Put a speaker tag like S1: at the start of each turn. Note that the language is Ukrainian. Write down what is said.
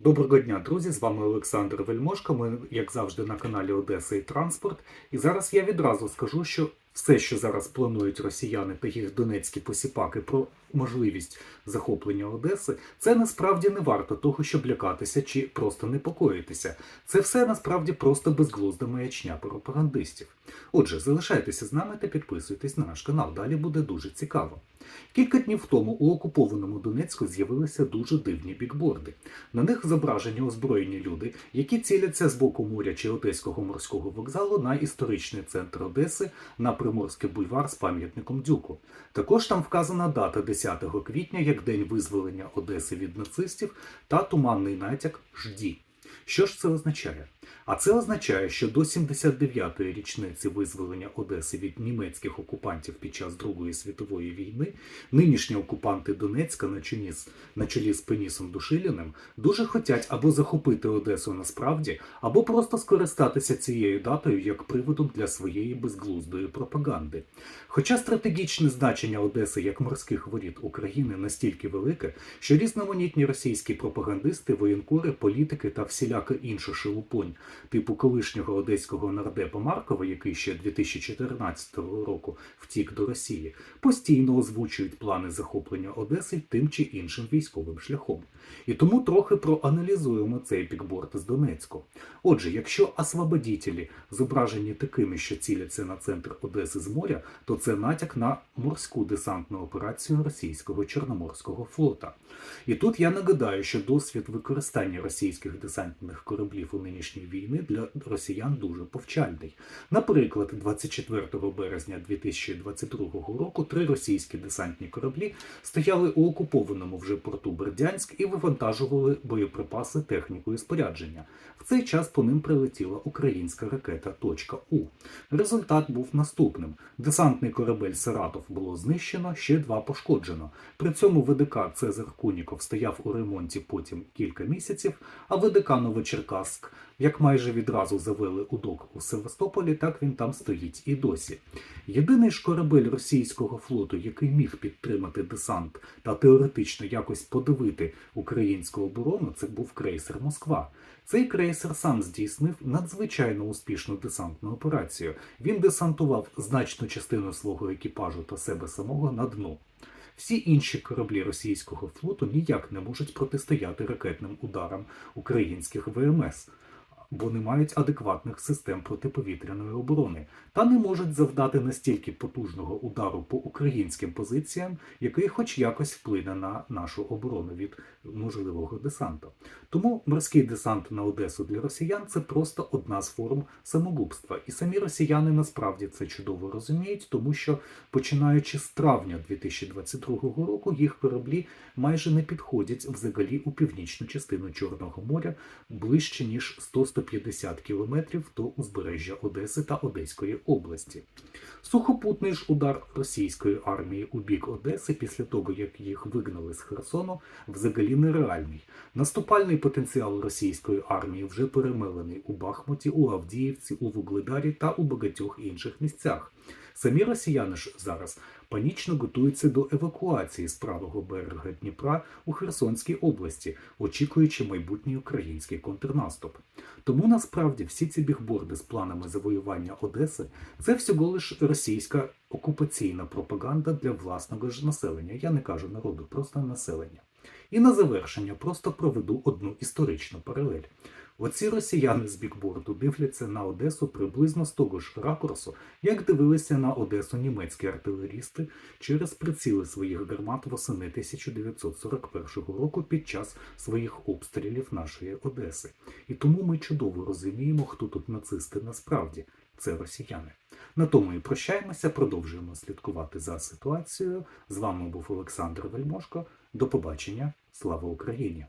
S1: Доброго дня, друзі! З вами Олександр Вельмошко. Ми, як завжди, на каналі Одеса і Транспорт. І зараз я відразу скажу, що все, що зараз планують росіяни та їх донецькі посіпаки про можливість захоплення Одеси, це насправді не варто того, щоб лякатися чи просто непокоїтися. Це все насправді просто безглузда маячня пропагандистів. Отже, залишайтеся з нами та підписуйтесь на наш канал. Далі буде дуже цікаво. Кілька днів тому у окупованому Донецьку з'явилися дуже дивні бікборди. На них зображені озброєні люди, які ціляться з боку моря чи Одеського морського вокзалу на історичний центр Одеси на Приморський бульвар з пам'ятником Дюку. Також там вказана дата 10 квітня як день визволення Одеси від нацистів та туманний натяк Жді. Що ж це означає? А це означає, що до 79-ї річниці визволення Одеси від німецьких окупантів під час Другої світової війни нинішні окупанти Донецька на чолі з, на чолі з Пенісом Душиліним дуже хотять або захопити Одесу насправді, або просто скористатися цією датою як приводом для своєї безглуздої пропаганди. Хоча стратегічне значення Одеси як морських воріт України настільки велике, що різноманітні російські пропагандисти, воєнкори, політики та всіляка інша шелупонь, типу колишнього одеського нардепа Маркова, який ще 2014 року втік до Росії, постійно озвучують плани захоплення Одеси тим чи іншим військовим шляхом. І тому трохи проаналізуємо цей бікборд з Донецьку. Отже, якщо освободітелі зображені такими, що ціляться на центр Одеси з моря, то це натяк на морську десантну операцію російського Чорноморського флота. І тут я нагадаю, що досвід використання російських десантних кораблів у нинішній війни для росіян дуже повчальний. Наприклад, 24 березня 2022 року три російські десантні кораблі стояли у окупованому вже порту Бердянськ і вивантажували боєприпаси, техніку і спорядження. В цей час по ним прилетіла українська ракета «Точка У». Результат був наступним: десантний корабель Саратов було знищено, ще два пошкоджено. При цьому ВДК Цезар Куніков стояв у ремонті потім кілька місяців, а ВДК Новочеркаськ, як майже відразу завели у док у Севастополі, так він там стоїть і досі. Єдиний ж корабель російського флоту, який міг підтримати десант та теоретично якось подивити українську оборону, це був крейсер Москва. Цей крейсер сам здійснив надзвичайно успішну десантну операцію. Він десантував значну частину свого екіпажу та себе самого на дно. Всі інші кораблі російського флоту ніяк не можуть протистояти ракетним ударам українських ВМС, бо не мають адекватних систем протиповітряної оборони та не можуть завдати настільки потужного удару по українським позиціям, який хоч якось вплине на нашу оборону від можливого десанту. Тому морський десант на Одесу для росіян це просто одна з форм самогубства. І самі росіяни насправді це чудово розуміють, тому що починаючи з травня 2022 року їх кораблі майже не підходять взагалі у північну частину Чорного моря ближче ніж 100-150 кілометрів до узбережжя Одеси та Одеської області. Сухопутний ж удар російської армії у бік Одеси після того, як їх вигнали з Херсону, взагалі нереальний. Наступальний потенціал російської армії вже перемелений у Бахмуті, у Авдіївці, у Вугледарі та у багатьох інших місцях. Самі росіяни ж зараз панічно готуються до евакуації з правого берега Дніпра у Херсонській області, очікуючи майбутній український контрнаступ. Тому насправді всі ці бігборди з планами завоювання Одеси це всього лиш російська окупаційна пропаганда для власного ж населення. Я не кажу народу, просто населення. І на завершення просто проведу одну історичну паралель. Оці росіяни з бікборду дивляться на Одесу приблизно з того ж ракурсу, як дивилися на Одесу німецькі артилерісти через приціли своїх гармат восени 1941 року під час своїх обстрілів нашої Одеси. І тому ми чудово розуміємо, хто тут нацисти насправді це росіяни. На тому і прощаємося, продовжуємо слідкувати за ситуацією. З вами був Олександр Вельмошко. До побачення. Слава Україні!